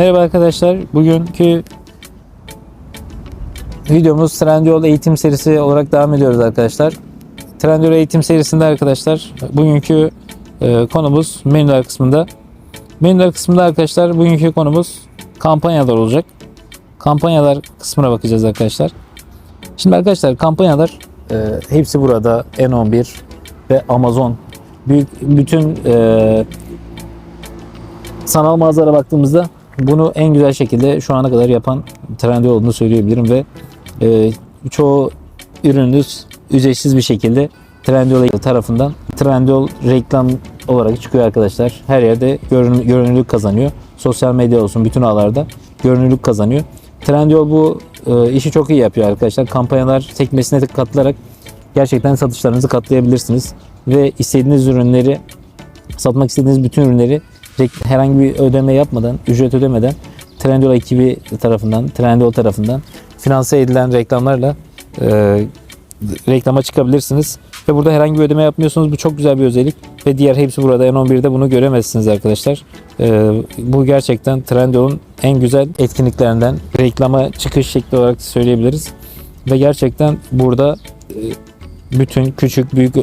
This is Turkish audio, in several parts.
Merhaba arkadaşlar. Bugünkü videomuz Trendyol eğitim serisi olarak devam ediyoruz arkadaşlar. Trendyol eğitim serisinde arkadaşlar bugünkü e, konumuz menüler kısmında. Menüler kısmında arkadaşlar bugünkü konumuz kampanyalar olacak. Kampanyalar kısmına bakacağız arkadaşlar. Şimdi arkadaşlar kampanyalar e, hepsi burada N11 ve Amazon büyük bütün e, sanal mağazalara baktığımızda bunu en güzel şekilde şu ana kadar yapan Trendyol olduğunu söyleyebilirim ve e, çoğu ürününüz ücretsiz bir şekilde Trendyol tarafından Trendyol reklam olarak çıkıyor arkadaşlar. Her yerde görün, görünürlük kazanıyor. Sosyal medya olsun bütün ağlarda görünürlük kazanıyor. Trendyol bu e, işi çok iyi yapıyor arkadaşlar. Kampanyalar sekmesine katılarak gerçekten satışlarınızı katlayabilirsiniz ve istediğiniz ürünleri satmak istediğiniz bütün ürünleri herhangi bir ödeme yapmadan, ücret ödemeden Trendyol ekibi tarafından, Trendyol tarafından finanse edilen reklamlarla e, reklama çıkabilirsiniz. Ve burada herhangi bir ödeme yapmıyorsunuz. Bu çok güzel bir özellik. Ve diğer hepsi burada N11'de bunu göremezsiniz arkadaşlar. E, bu gerçekten Trendyol'un en güzel etkinliklerinden reklama çıkış şekli olarak söyleyebiliriz. Ve gerçekten burada e, bütün küçük büyük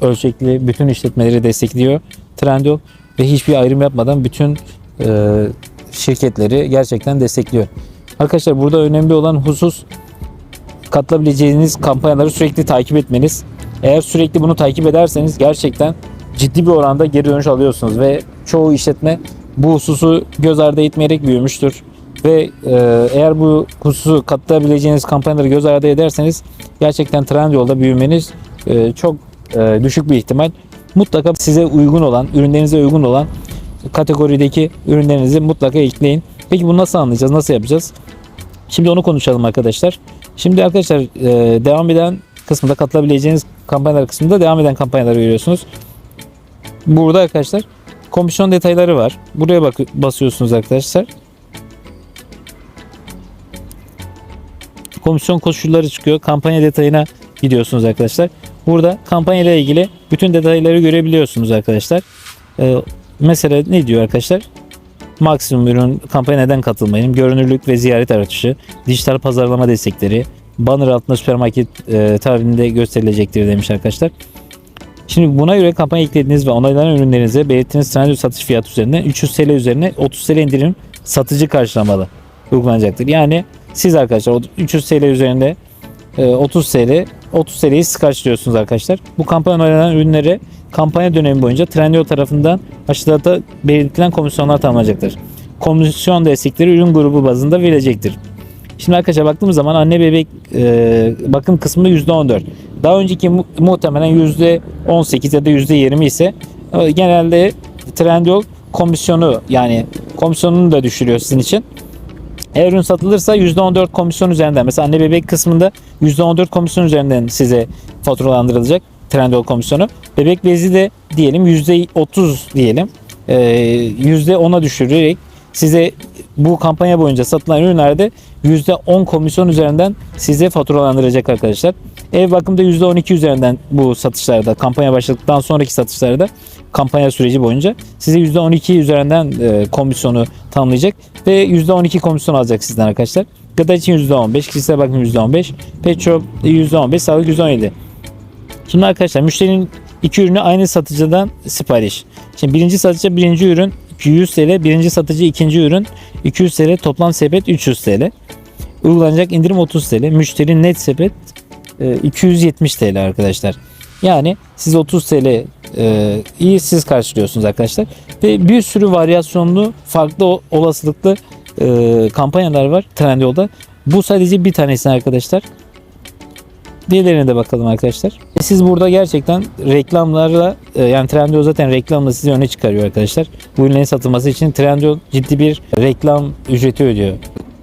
ölçekli bütün işletmeleri destekliyor Trendyol ve hiçbir ayrım yapmadan bütün e, şirketleri gerçekten destekliyor. Arkadaşlar burada önemli olan husus katılabileceğiniz kampanyaları sürekli takip etmeniz. Eğer sürekli bunu takip ederseniz gerçekten ciddi bir oranda geri dönüş alıyorsunuz ve çoğu işletme bu hususu göz ardı etmeyerek büyümüştür. Ve e, eğer bu hususu katılabileceğiniz kampanyaları göz ardı ederseniz gerçekten Trendyol'da büyümeniz e, çok e, düşük bir ihtimal. Mutlaka size uygun olan, ürünlerinize uygun olan kategorideki ürünlerinizi mutlaka ekleyin. Peki bunu nasıl anlayacağız? Nasıl yapacağız? Şimdi onu konuşalım arkadaşlar. Şimdi arkadaşlar e, devam eden kısmında katılabileceğiniz kampanyalar kısmında devam eden kampanyaları görüyorsunuz. Burada arkadaşlar komisyon detayları var. Buraya bak basıyorsunuz arkadaşlar. Komisyon koşulları çıkıyor. Kampanya detayına gidiyorsunuz arkadaşlar. Burada kampanya ile ilgili bütün detayları görebiliyorsunuz arkadaşlar. Ee, mesela ne diyor arkadaşlar? Maksimum ürün kampanya neden katılmayın? Görünürlük ve ziyaret artışı, dijital pazarlama destekleri, banner altında süpermarket e, tabirinde gösterilecektir demiş arkadaşlar. Şimdi buna göre kampanya eklediğiniz ve onaylanan ürünlerinize belirttiğiniz Trendyol satış fiyatı üzerine 300 TL üzerine 30 TL indirim satıcı karşılamalı uygulanacaktır. Yani siz arkadaşlar o 300 TL üzerinde e, 30 TL 30 TL'yi karşılıyorsunuz arkadaşlar. Bu kampanya onaylanan ürünlere kampanya dönemi boyunca Trendyol tarafından aşağıda belirtilen komisyonlar tanınacaktır. Komisyon destekleri ürün grubu bazında verilecektir. Şimdi arkadaşlar baktığımız zaman anne bebek e, bakım kısmı %14. Daha önceki mu- muhtemelen %18 ya da %20 ise e, genelde Trendyol komisyonu yani komisyonunu da düşürüyor sizin için. Eğer ürün satılırsa %14 komisyon üzerinden mesela anne bebek kısmında %14 komisyon üzerinden size faturalandırılacak Trendyol komisyonu. Bebek bezi de diyelim %30 diyelim. Ee, %10'a düşürerek size bu kampanya boyunca satılan ürünlerde %10 komisyon üzerinden size faturalandıracak arkadaşlar. Ev bakımda %12 üzerinden bu satışlarda kampanya başladıktan sonraki satışlarda kampanya süreci boyunca size %12 üzerinden e, komisyonu tanımlayacak ve %12 komisyon alacak sizden arkadaşlar. Gıda için %15, kişisel bakım %15, pet shop %15, sağlık %17. Şimdi arkadaşlar müşterinin iki ürünü aynı satıcıdan sipariş. Şimdi birinci satıcı birinci ürün 100 TL, birinci satıcı ikinci ürün 200 TL, toplam sepet 300 TL. Uygulanacak indirim 30 TL. Müşteri net sepet 270 TL arkadaşlar. Yani siz 30 TL e, iyi siz karşılıyorsunuz arkadaşlar. Ve bir sürü varyasyonlu farklı olasılıklı e, kampanyalar var Trendyol'da. Bu sadece bir tanesi arkadaşlar. Diğerlerine de bakalım arkadaşlar. Siz burada gerçekten reklamlarla e, yani Trendyol zaten reklamla sizi öne çıkarıyor arkadaşlar. Bu ürünlerin satılması için Trendyol ciddi bir reklam ücreti ödüyor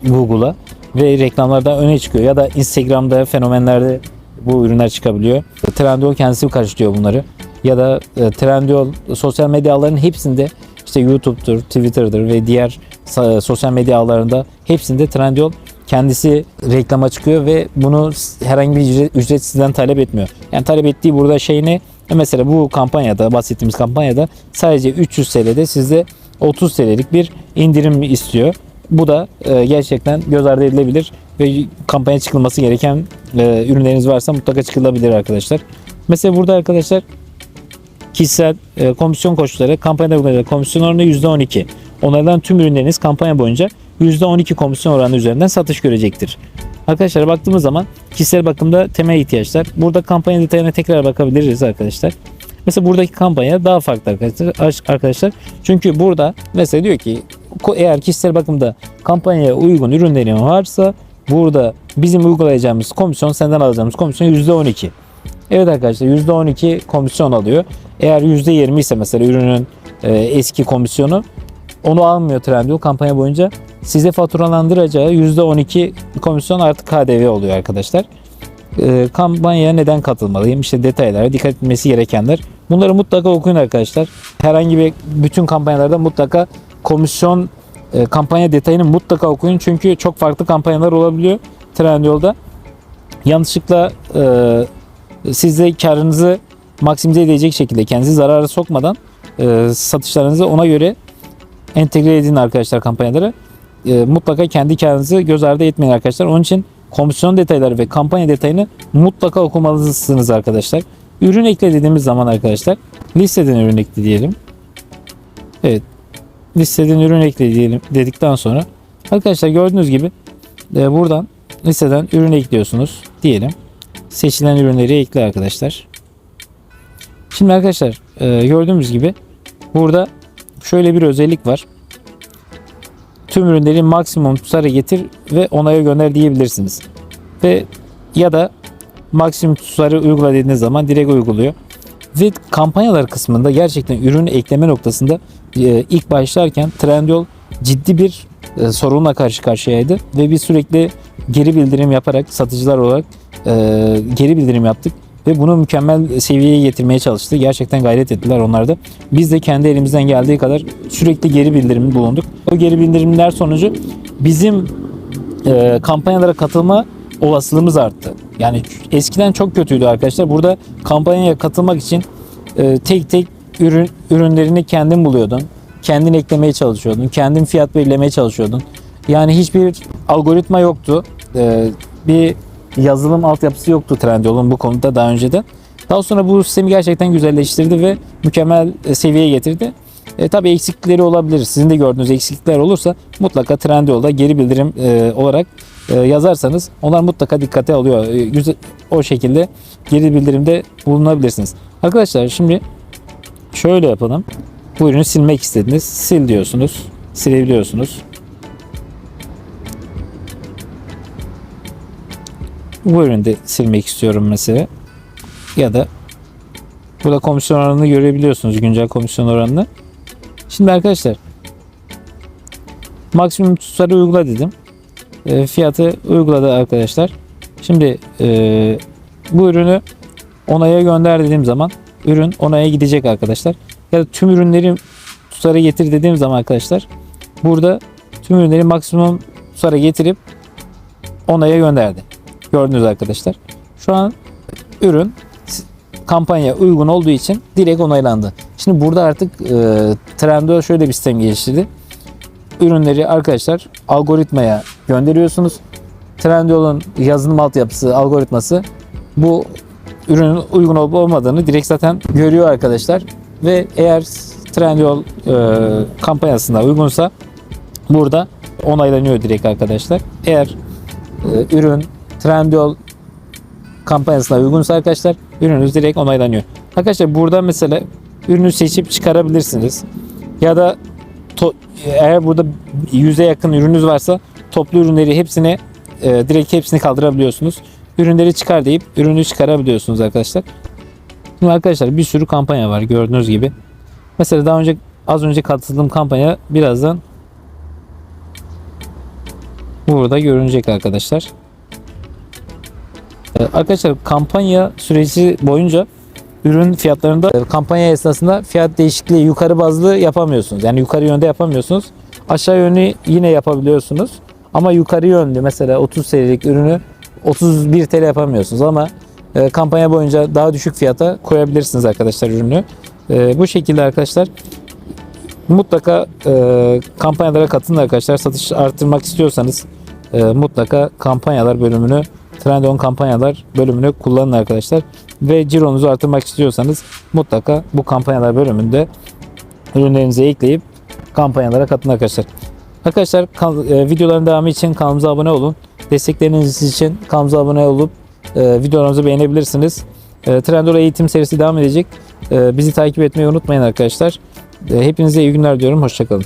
Google'a ve reklamlarda öne çıkıyor ya da Instagram'da fenomenlerde bu ürünler çıkabiliyor. Trendyol kendisi karşılıyor bunları. Ya da e, Trendyol sosyal medya ağlarının hepsinde işte YouTube'dur, Twitter'dır ve diğer sa- sosyal medya ağlarında hepsinde Trendyol kendisi reklama çıkıyor ve bunu herhangi bir ücret sizden talep etmiyor. Yani talep ettiği burada şey ne? E Mesela bu kampanyada bahsettiğimiz kampanyada sadece 300 TL'de sizde 30 TL'lik bir indirim istiyor. Bu da e, gerçekten göz ardı edilebilir ve kampanya çıkılması gereken e, ürünleriniz varsa mutlaka çıkılabilir arkadaşlar. Mesela burada arkadaşlar kişisel e, komisyon koşulları kampanyada uygulanacak komisyon oranı %12. Onlardan tüm ürünleriniz kampanya boyunca %12 komisyon oranı üzerinden satış görecektir. Arkadaşlar baktığımız zaman kişisel bakımda temel ihtiyaçlar. Burada kampanya detayına tekrar bakabiliriz arkadaşlar. Mesela buradaki kampanya daha farklı arkadaşlar. arkadaşlar. Çünkü burada mesela diyor ki eğer kişisel bakımda kampanyaya uygun ürünlerin varsa burada bizim uygulayacağımız komisyon senden alacağımız komisyon %12. Evet arkadaşlar %12 komisyon alıyor. Eğer %20 ise mesela ürünün e, eski komisyonu onu almıyor Trendyol kampanya boyunca. Size faturalandıracağı %12 komisyon artık KDV oluyor arkadaşlar. E, kampanyaya neden katılmalıyım? İşte detaylara dikkat etmesi gerekenler. Bunları mutlaka okuyun arkadaşlar. Herhangi bir bütün kampanyalarda mutlaka komisyon e, kampanya detayını mutlaka okuyun. Çünkü çok farklı kampanyalar olabiliyor Trendyol'da. Yanlışlıkla e, siz karınızı maksimize edecek şekilde kendinizi zarara sokmadan e, satışlarınızı ona göre entegre edin arkadaşlar kampanyaları. E, mutlaka kendi karınızı göz ardı etmeyin arkadaşlar. Onun için komisyon detayları ve kampanya detayını mutlaka okumalısınız arkadaşlar. Ürün ekle dediğimiz zaman arkadaşlar listeden ürün ekle diyelim. Evet. Listeden ürün ekle diyelim dedikten sonra arkadaşlar gördüğünüz gibi e, buradan listeden ürün ekliyorsunuz diyelim. Seçilen ürünleri ekle arkadaşlar. Şimdi arkadaşlar e, gördüğümüz gibi burada şöyle bir özellik var. Tüm ürünleri maksimum tutarı getir ve onaya gönder diyebilirsiniz. Ve ya da maksimum tutarı uygula dediğiniz zaman direkt uyguluyor. Ve kampanyalar kısmında gerçekten ürün ekleme noktasında e, ilk başlarken Trendyol ciddi bir e, sorunla karşı karşıyaydı ve biz sürekli geri bildirim yaparak satıcılar olarak e, geri bildirim yaptık ve bunu mükemmel seviyeye getirmeye çalıştı. Gerçekten gayret ettiler onlar da. Biz de kendi elimizden geldiği kadar sürekli geri bildirim bulunduk. O geri bildirimler sonucu bizim e, kampanyalara katılma olasılığımız arttı. Yani eskiden çok kötüydü arkadaşlar. Burada kampanyaya katılmak için e, tek tek ürün ürünlerini kendin buluyordun. Kendin eklemeye çalışıyordun. Kendin fiyat belirlemeye çalışıyordun. Yani hiçbir algoritma yoktu. E, bir yazılım altyapısı yoktu Trendyol'un bu konuda daha önceden. Daha sonra bu sistemi gerçekten güzelleştirdi ve mükemmel e, seviyeye getirdi. E, tabii eksiklikleri olabilir. Sizin de gördüğünüz eksiklikler olursa mutlaka Trendyol'da geri bildirim e, olarak e, yazarsanız onlar mutlaka dikkate alıyor. E, güzel, o şekilde geri bildirimde bulunabilirsiniz. Arkadaşlar şimdi şöyle yapalım. Bu ürünü silmek istediniz. Sil diyorsunuz. Silebiliyorsunuz. Bu ürünü de silmek istiyorum mesela. Ya da burada komisyon oranını görebiliyorsunuz. Güncel komisyon oranını. Şimdi arkadaşlar maksimum tutarı uygula dedim. E, fiyatı uyguladı arkadaşlar. Şimdi e, bu ürünü onaya gönder dediğim zaman ürün onaya gidecek arkadaşlar. Ya da tüm ürünleri tutarı getir dediğim zaman arkadaşlar burada tüm ürünleri maksimum tutarı getirip onaya gönderdi. Gördünüz arkadaşlar. Şu an ürün kampanya uygun olduğu için direkt onaylandı. Şimdi burada artık e, Trendyol şöyle bir sistem geliştirdi. Ürünleri arkadaşlar algoritmaya gönderiyorsunuz. Trendyol'un yazılım altyapısı, algoritması bu ürünün uygun olup olmadığını direkt zaten görüyor arkadaşlar. Ve eğer Trendyol e, kampanyasında uygunsa burada onaylanıyor direkt arkadaşlar. Eğer e, ürün Trendyol kampanyasına uygunsa arkadaşlar ürününüz direkt onaylanıyor. Arkadaşlar burada mesela ürünü seçip çıkarabilirsiniz. Ya da eğer burada yüze yakın ürününüz varsa toplu ürünleri hepsini e, direkt hepsini kaldırabiliyorsunuz. Ürünleri çıkar deyip ürünü çıkarabiliyorsunuz arkadaşlar. Şimdi arkadaşlar bir sürü kampanya var gördüğünüz gibi. Mesela daha önce az önce katıldığım kampanya birazdan burada görünecek arkadaşlar. Arkadaşlar kampanya süreci boyunca ürün fiyatlarında e, kampanya esnasında fiyat değişikliği yukarı bazlı yapamıyorsunuz. Yani yukarı yönde yapamıyorsunuz. Aşağı yönlü yine yapabiliyorsunuz. Ama yukarı yönlü mesela 30 TL'lik ürünü 31 TL yapamıyorsunuz ama e, kampanya boyunca daha düşük fiyata koyabilirsiniz arkadaşlar ürünü. E, bu şekilde arkadaşlar mutlaka e, kampanyalara katılın arkadaşlar. Satış arttırmak istiyorsanız mutlaka kampanyalar bölümünü Trendon kampanyalar bölümünü kullanın arkadaşlar. Ve cironuzu artırmak istiyorsanız mutlaka bu kampanyalar bölümünde ürünlerinizi ekleyip kampanyalara katılın arkadaşlar. Arkadaşlar e, videoların devamı için kanalımıza abone olun. Destekleriniz için kanalımıza abone olup e, videolarımızı beğenebilirsiniz. E, Trendol eğitim serisi devam edecek. E, bizi takip etmeyi unutmayın arkadaşlar. E, hepinize iyi günler diyorum. Hoşçakalın.